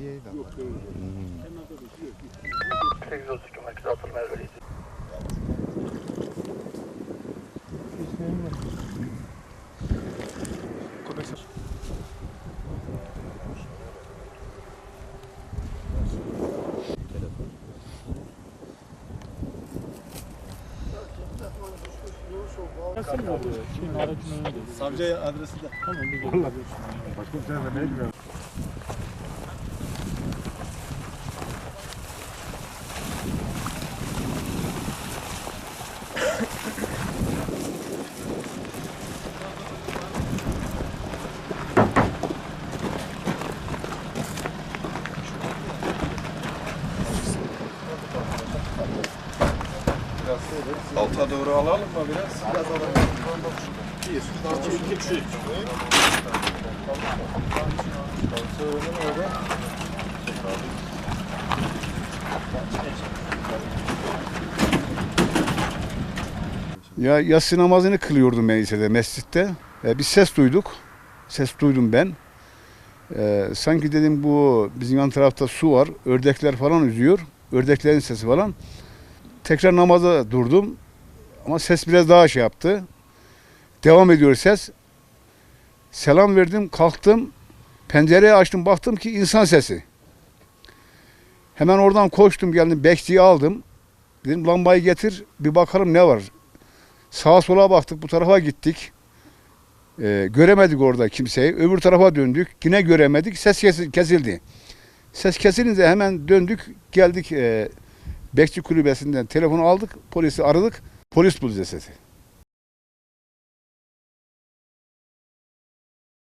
belediyeydi ama. 832 merkez atılma mecburiyeti. Savcıya adresi de. Alta doğru alalım mı biraz? Biraz alalım. Bir, iki, iki, üç. Ya yatsı namazını kılıyordum ben lisede, mescitte. E, bir ses duyduk. Ses duydum ben. E, sanki dedim bu bizim yan tarafta su var. Ördekler falan yüzüyor. Ördeklerin sesi falan. Tekrar namaza durdum. Ama ses biraz daha şey yaptı. Devam ediyor ses. Selam verdim, kalktım. Pencereyi açtım, baktım ki insan sesi. Hemen oradan koştum, geldim, bekçiyi aldım. Dedim lambayı getir, bir bakalım ne var. Sağa sola baktık, bu tarafa gittik. Ee, göremedik orada kimseyi. Öbür tarafa döndük. Yine göremedik. Ses kesi- kesildi. Ses kesilince hemen döndük. Geldik e, bekçi kulübesinden telefonu aldık. Polisi aradık. Polis buldu cesedi.